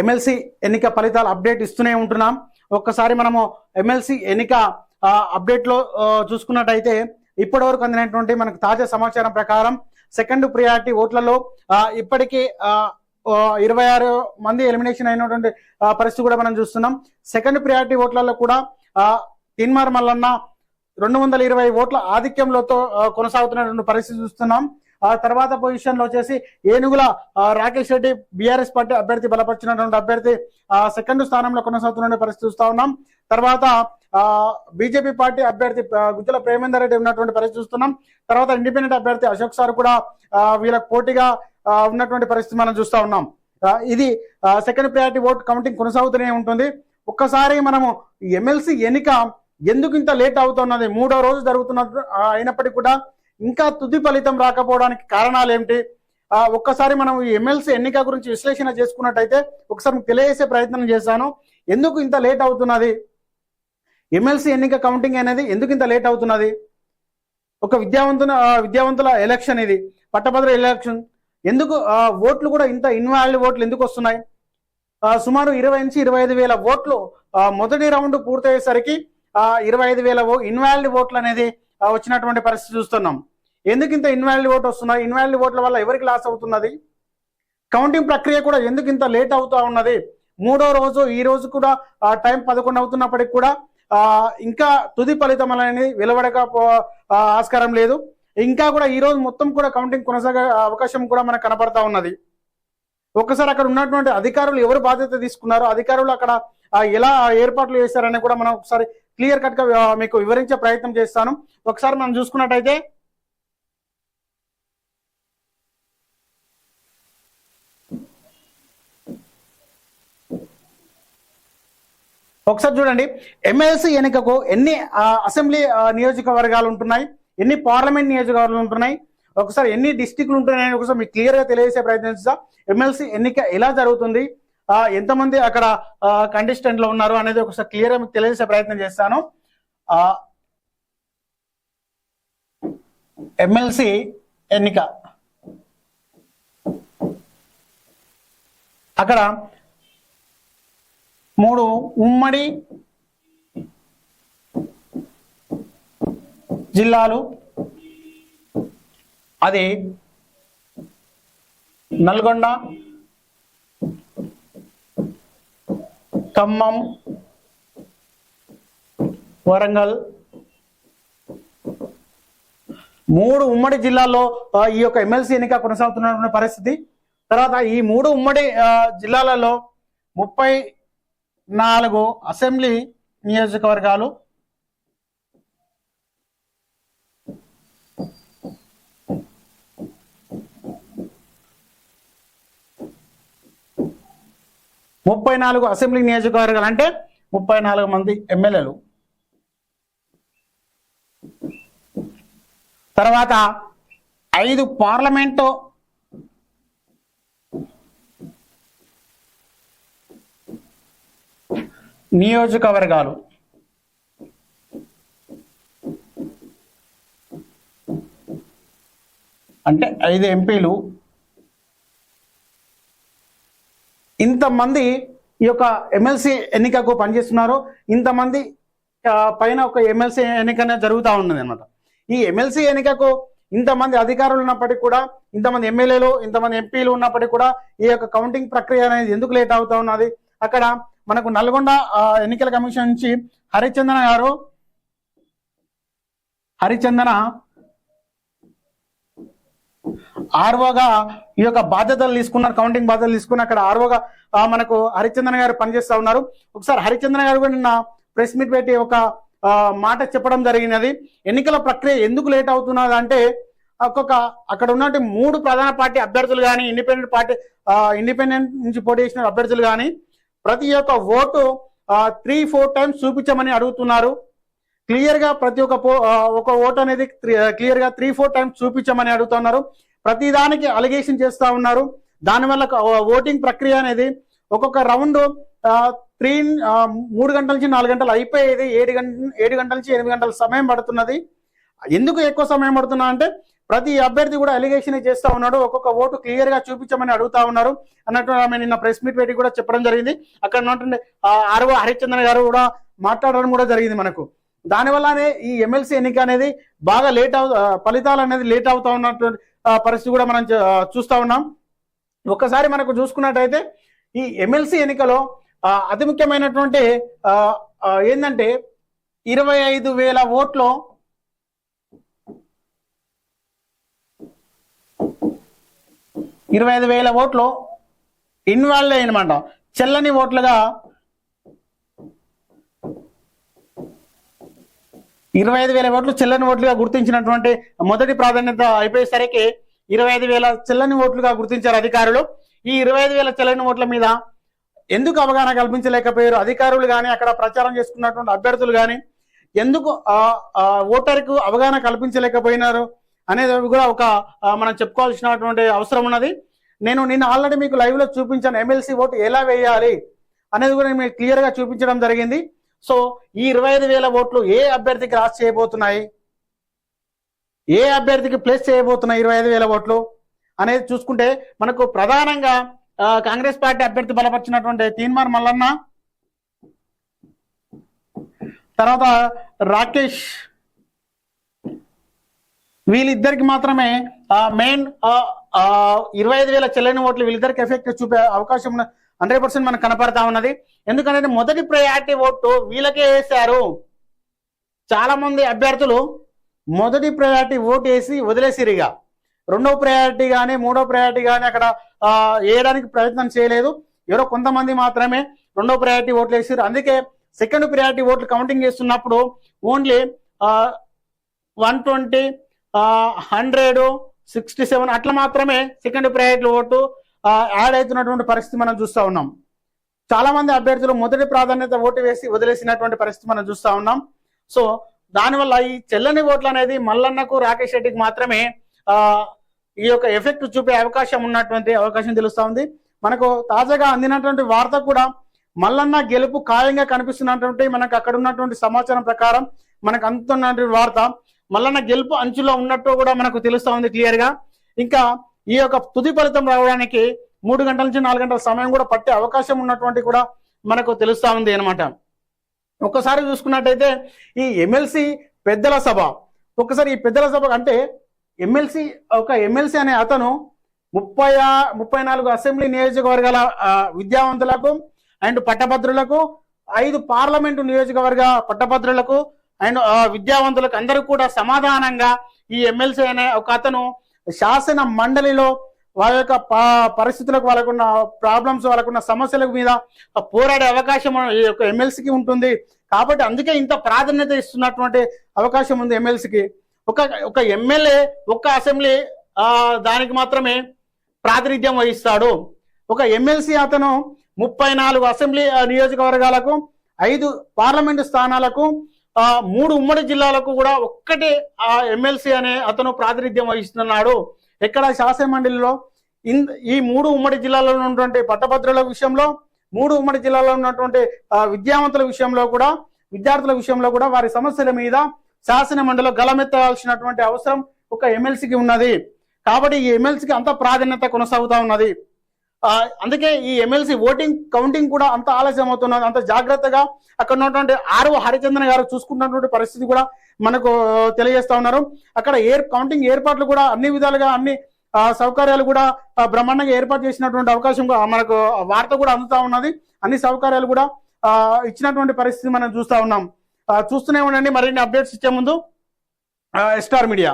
MLC ఎన్నిక ఫలితాలు update ఇస్తూనే ఉంటున్నాం. ఒక్కసారి మనము ఎమ్మెల్సీ ఎన్నిక అప్డేట్లో చూసుకున్నట్టయితే ఇప్పటి వరకు అందినటువంటి మనకు తాజా సమాచారం ప్రకారం సెకండ్ ప్రియారిటీ ఓట్లలో ఇప్పటికీ ఇరవై ఆరు మంది ఎలిమినేషన్ అయినటువంటి పరిస్థితి కూడా మనం చూస్తున్నాం. సెకండ్ ప్రియారిటీ ఓట్లలో కూడా తిన్మార్ మల్లన్న రెండు వందల ఇరవై ఓట్ల ఆధిక్యంలోతో కొనసాగుతున్నటువంటి పరిస్థితి చూస్తున్నాం. ఆ తర్వాత పొజిషన్లో వచ్చేసి ఏనుగుల రాకేష్ రెడ్డి బీఆర్ఎస్ పార్టీ అభ్యర్థి బలపరిచినటువంటి అభ్యర్థి ఆ సెకండ్ స్థానంలో కొనసాగుతున్న పరిస్థితి చూస్తా ఉన్నాం. తర్వాత బీజేపీ పార్టీ అభ్యర్థి గుత్తుల గుజ్జల ప్రేమేందర్ రెడ్డి ఉన్నటువంటి పరిస్థితి చూస్తున్నాం. తర్వాత ఇండిపెండెంట్ అభ్యర్థి అశోక్ సార్ కూడా వీళ్ళకు వీళ్ళకి పోటీగా ఉన్నటువంటి పరిస్థితి మనం చూస్తా ఉన్నాం. ఇది సెకండ్ ప్రయారిటీ ఓట్ కౌంటింగ్ కొనసాగుతూనే ఉంటుంది. ఒక్కసారి మనము ఎమ్మెల్సీ ఎన్నిక ఎందుకు ఇంత లేట్ అవుతున్నది? మూడో రోజు జరుగుతున్న అయినప్పటికీ కూడా ఇంకా తుది ఫలితం రాకపోవడానికి కారణాలు ఏమిటి? ఒక్కసారి మనం ఈ ఎమ్మెల్సీ ఎన్నిక గురించి విశ్లేషణ చేసుకున్నట్టయితే ఒకసారి తెలియజేసే ప్రయత్నం చేశాను. ఎందుకు ఇంత లేట్ అవుతున్నది? ఎమ్మెల్సీ ఎన్నిక కౌంటింగ్ అనేది ఎందుకు ఇంత లేట్ అవుతున్నది? ఒక విద్యావంతుల విద్యావంతుల ఎలక్షన్ ఇది. పట్టభద్ర ఎలక్షన్. ఎందుకు ఓట్లు కూడా ఇంత ఇన్వాల్డ్ ఓట్లు ఎందుకు వస్తున్నాయి? సుమారు ఇరవై నుంచి ఇరవై ఐదు వేల ఓట్లు మొదటి రౌండ్ పూర్తయ్యేసరికి ఇరవై ఐదు వేల ఇన్వాల్డ్ ఓట్లు అనేది వచ్చినటువంటి పరిస్థితి చూస్తున్నాం. ఎందుకు ఇంత ఇన్వాలిడ్ ఓట్ వస్తున్నాయి? ఇన్వాలిడ్ ఓట్ల వల్ల ఎవరికి లాస్ అవుతున్నది? కౌంటింగ్ ప్రక్రియ కూడా ఎందుకు ఇంత లేట్ అవుతా ఉన్నది? మూడో రోజు ఈ రోజు కూడా టైం పదకొండు అవుతున్నప్పటికి కూడా ఇంకా తుది ఫలితం అనేది వెలువడక పో- ఆస్కారం లేదు. ఇంకా కూడా ఈ రోజు మొత్తం కూడా కౌంటింగ్ కొనసాగే అవకాశం కూడా మనకు కనపడతా ఉన్నది. ఒకసారి అక్కడ ఉన్నటువంటి అధికారులు ఎవరు బాధ్యత తీసుకున్నారో అధికారులు అక్కడ ఎలా ఏర్పాట్లు చేశారని కూడా మనం ఒకసారి క్లియర్ కట్గా మీకు వివరించే ప్రయత్నం చేస్తాను. ఒకసారి మనం చూసుకున్నట్టయితే ఒకసారి చూడండి. ఎమ్మెల్సీ ఎన్నికకు ఎన్ని అసెంబ్లీ నియోజకవర్గాలు ఉంటున్నాయి? ఎన్ని పార్లమెంట్ నియోజకవర్గాలు ఉంటున్నాయి? ఒకసారి ఎన్ని డిస్టిక్లు ఉంటున్నాయని ఒకసారి మీకు క్లియర్గా తెలియజేసే ప్రయత్నం చేస్తా. ఎమ్మెల్సీ ఎన్నిక ఎలా జరుగుతుంది? ఎంతమంది అక్కడ కంటెస్టెంట్లో ఉన్నారు అనేది ఒకసారి క్లియర్గా మీకు తెలియజేసే ప్రయత్నం చేస్తాను. ఎమ్మెల్సీ ఎన్నిక. అక్కడ మూడు ఉమ్మడి జిల్లాలు. అది నల్గొండ ఖమ్మం వరంగల్. మూడు ఉమ్మడి జిల్లాల్లో ఈ యొక్క ఎమ్మెల్సీ ఎన్నిక కొనసాగుతున్న పరిస్థితి. తర్వాత ఈ మూడు ఉమ్మడి జిల్లాలలో ముప్పై నాలుగు అసెంబ్లీ నియోజకవర్గాలు. ముప్పై నాలుగు అసెంబ్లీ నియోజకవర్గాలు అంటే ముప్పై నాలుగు మంది ఎమ్మెల్యేలు. తర్వాత ఐదు పార్లమెంటు నియోజకవర్గాలు. అంటే ఐదు ఎంపీలు. ఇంతమంది ఈ యొక్క ఎమ్మెల్సీ ఎన్నికకు పనిచేస్తున్నారు. ఇంతమంది పైన ఒక ఎమ్మెల్సీ ఎన్నిక జరుగుతూ ఉన్నది అనమాట ఈ ఎమ్మెల్సీ ఎన్నికకు ఇంతమంది అధికారులు ఉన్నప్పటికీ కూడా ఇంతమంది ఎమ్మెల్యేలు ఇంతమంది ఎంపీలు ఉన్నప్పటికీ కూడా ఈ యొక్క కౌంటింగ్ ప్రక్రియ అనేది ఎందుకు లేట్ అవుతా ఉన్నది? అక్కడ మనకు నల్గొండ ఎన్నికల కమిషన్ నుంచి హరిచందన గారు హరిచందన ఆర్వోగా ఈ యొక్క బాధ్యతలు తీసుకున్నారు కౌంటింగ్ బాధ్యతలు తీసుకుని అక్కడ ఆర్వోగా మనకు హరిచందన గారు పనిచేస్తూ ఉన్నారు. ఒకసారి హరిచందన గారు కూడా నిన్న ప్రెస్ మీట్ పెట్టి ఒక మాట చెప్పడం జరిగినది. ఎన్నికల ప్రక్రియ ఎందుకు లేట్ అవుతున్నది అంటే ఒక్కొక్క అక్కడ ఉన్నటువంటి మూడు ప్రధాన పార్టీ అభ్యర్థులు కానీ ఇండిపెండెంట్ పార్టీ ఇండిపెండెంట్ నుంచి పోటీ చేసిన అభ్యర్థులు కానీ ప్రతి ఒక్క ఓటు త్రీ ఫోర్ టైమ్స్ చూపించమని అడుగుతున్నారు. క్లియర్గా ప్రతి ఒక్క పో ఒక ఓటు అనేది క్లియర్గా త్రీ ఫోర్ టైమ్స్ చూపించమని అడుగుతున్నారు. ప్రతి దానికి అలిగేషన్ చేస్తా ఉన్నారు. దానివల్ల ఓటింగ్ ప్రక్రియ అనేది ఒక్కొక్క రౌండ్ త్రీ మూడు గంటల నుంచి నాలుగు గంటలు అయిపోయేది. ఏడు గంట ఏడు గంటల నుంచి ఎనిమిది గంటల సమయం పడుతున్నది. ఎందుకు ఎక్కువ సమయం పడుతున్నా అంటే ప్రతి అభ్యర్థి కూడా ఎలిగేషన్ చేస్తా ఉన్నాడు. ఒక్కొక్క ఓటు క్లియర్గా చూపించమని అడుగుతా ఉన్నారు. అన్నట్టు ఆమె నిన్న ప్రెస్ మీట్ పెట్టి కూడా చెప్పడం జరిగింది. అక్కడ ఉన్నటువంటి ఆర్వ హరిచంద్ర గారు కూడా మాట్లాడడం కూడా జరిగింది మనకు. దానివల్లనే ఈ ఎమ్మెల్సీ ఎన్నిక అనేది బాగా లేట్ అవు ఫలితాలు అనేది లేట్ అవుతా ఉన్నటువంటి పరిస్థితి కూడా మనం చూస్తా ఉన్నాం. ఒక్కసారి మనకు చూసుకున్నట్టయితే ఈ ఎమ్మెల్సీ ఎన్నికలో అతి ముఖ్యమైనటువంటి ఏంటంటే ఇరవై ఐదు వేల ఓట్లు ఇరవై ఐదు వేల ఓట్లు ఇన్వాల్వ్ అయినమాట. చెల్లని ఓట్లుగా ఇరవై ఐదు వేల ఓట్లు చెల్లని ఓట్లుగా గుర్తించినటువంటి మొదటి ప్రాధాన్యత అయిపోయేసరికి ఇరవై ఐదు వేల చెల్లని ఓట్లుగా గుర్తించారు అధికారులు. ఈ ఇరవై ఐదు వేల చెల్లని ఓట్ల మీద ఎందుకు అవగాహన కల్పించలేకపోయారు? అధికారులు కానీ అక్కడ ప్రచారం చేసుకున్నటువంటి అభ్యర్థులు కానీ ఎందుకు ఓటర్కు అవగాహన కల్పించలేకపోయినారు? అనేది కూడా ఒక మనం చెప్పుకోవాల్సినటువంటి అవసరం ఉన్నది. నేను నిన్న ఆల్రెడీ మీకు లైవ్లో చూపించాను ఎమ్మెల్సీ ఓటు ఎలా వేయాలి అనేది కూడా మీకు క్లియర్గా చూపించడం జరిగింది. సో ఈ ఇరవై ఐదు వేల ఓట్లు ఏ అభ్యర్థికి రాసి చేయబోతున్నాయి? ఏ అభ్యర్థికి ప్లేస్ చేయబోతున్నాయి ఇరవై ఐదు వేల ఓట్లు అనేది చూసుకుంటే మనకు ప్రధానంగా కాంగ్రెస్ పార్టీ అభ్యర్థి బలపరిచినటువంటి తీన్మార్ మల్లన్న తర్వాత రాకేష్ వీళ్ళిద్దరికి మాత్రమే మెయిన్ ఇరవై ఐదు వేల చెల్లని ఓట్లు వీళ్ళిద్దరికి ఎఫెక్ట్ చూపే అవకాశం హండ్రెడ్ పర్సెంట్ మనకు కనపడతా ఉన్నది. ఎందుకంటే మొదటి ప్రయారిటీ ఓటు వీళ్ళకే వేశారు. చాలా మంది అభ్యర్థులు మొదటి ప్రయారిటీ ఓటు వేసి వదిలేసిరిగా రెండో ప్రయారిటీ కానీ మూడో ప్రయారిటీ కానీ అక్కడ వేయడానికి ప్రయత్నం చేయలేదు. ఎవరో కొంతమంది మాత్రమే రెండో ప్రయారిటీ ఓట్లు వేసారు అందుకే సెకండ్ ప్రయారిటీ ఓట్లు కౌంటింగ్ చేస్తున్నప్పుడు only one twenty hundred sixty seven అట్లా మాత్రమే సెకండ్ ప్రయారిటీ ఓటు యాడ్ అవుతున్నటువంటి పరిస్థితి మనం చూస్తూ ఉన్నాం. చాలా మంది అభ్యర్థులు మొదటి ప్రాధాన్యత ఓటు వేసి వదిలేసినటువంటి పరిస్థితి మనం చూస్తూ ఉన్నాం. సో దానివల్ల ఈ చెల్లని ఓట్లు అనేది మల్లన్నకు రాకేష్ రెడ్డికి మాత్రమే ఈ యొక్క ఎఫెక్ట్ చూపే అవకాశం ఉన్నటువంటి అవకాశం తెలుస్తూ ఉంది. మనకు తాజాగా అందినటువంటి వార్త కూడా మల్లన్న గెలుపు ఖాయంగా కనిపిస్తున్నటువంటి మనకు అక్కడ ఉన్నటువంటి సమాచారం ప్రకారం మనకు అందుతున్నటువంటి వార్త. మల్లన్న గెలుపు అంచులో ఉన్నట్టు కూడా మనకు తెలుస్తూ ఉంది క్లియర్గా ఇంకా ఈ యొక్క తుది ఫలితం రావడానికి మూడు గంటల నుంచి నాలుగు గంటల సమయం కూడా పట్టే అవకాశం ఉన్నటువంటి కూడా మనకు తెలుస్తూ ఉంది అనమాట ఒక్కసారి చూసుకున్నట్టయితే ఈ ఎమ్మెల్సీ పెద్దల సభ. ఒక్కసారి ఈ పెద్దల సభ అంటే ఎమ్మెల్సీ ఒక ఎమ్మెల్సీ అనే అతను ముప్పై ఆ- ముప్పై నాలుగు అసెంబ్లీ నియోజకవర్గాల విద్యావంతులకు అండ్ పట్టభద్రులకు ఐదు పార్లమెంటు నియోజకవర్గ పట్టభద్రులకు అండ్ ఆ, విద్యావంతులకు అందరూ కూడా సమాధానంగా ఈ ఎమ్మెల్సీ అనే ఒక అతను శాసన మండలిలో వాళ్ళ యొక్క పరిస్థితులకు వాళ్ళకున్న ప్రాబ్లమ్స్ వాళ్ళకున్న సమస్యల మీద పోరాడే అవకాశం ఈ యొక్క ఎమ్మెల్సీకి ఉంటుంది. కాబట్టి అందుకే ఇంత ప్రాధాన్యత ఇస్తున్నటువంటి అవకాశం ఉంది ఎమ్మెల్సీకి. ఒక ఒక ఎమ్మెల్యే ఒక్క అసెంబ్లీ దానికి మాత్రమే ప్రాతినిధ్యం వహిస్తాడు. ఒక ఎమ్మెల్సీ అతను ముప్పై నాలుగు అసెంబ్లీ నియోజకవర్గాలకు ఐదు పార్లమెంటు స్థానాలకు మూడు ఉమ్మడి జిల్లాలకు కూడా ఒక్కటే ఆ ఎమ్మెల్సీ అనే అతను ప్రాతినిధ్యం వహిస్తున్నాడు. ఎక్కడ శాసన మండలిలో ఇన్ ఈ మూడు ఉమ్మడి జిల్లాలో ఉన్నటువంటి పట్టభద్రుల విషయంలో మూడు ఉమ్మడి జిల్లాలో ఉన్నటువంటి విద్యావంతుల విషయంలో కూడా విద్యార్థుల విషయంలో కూడా వారి సమస్యల మీద శాసన మండలిలో గలమెత్తాల్సినటువంటి అవసరం ఒక ఎమ్మెల్సీకి ఉన్నది. కాబట్టి ఈ ఎమ్మెల్సీకి అంత ప్రాధాన్యత కొనసాగుతా ఉన్నది. అందుకే ఈ ఎమ్మెల్సీ ఓటింగ్ కౌంటింగ్ కూడా అంత ఆలస్యం అవుతున్నది. అంత జాగ్రత్తగా అక్కడ ఉన్నటువంటి ఆరు హరిచంద్రన్ గారు చూసుకున్నటువంటి పరిస్థితి కూడా మనకు తెలియజేస్తా ఉన్నారు. అక్కడ ఏర్ కౌంటింగ్ ఏర్పాట్లు కూడా అన్ని విధాలుగా అన్ని ఆ, సౌకర్యాలు కూడా బ్రహ్మాండంగా ఏర్పాటు చేసినటువంటి అవకాశం కూడా మనకు వార్త కూడా అందుతా ఉన్నది. అన్ని సౌకర్యాలు కూడా ఇచ్చినటువంటి పరిస్థితి మనం చూస్తా ఉన్నాం. చూస్తూనే ఉండండి. మరిన్ని అప్డేట్స్ ఇచ్చే ముందు ఎస్టార్ మీడియా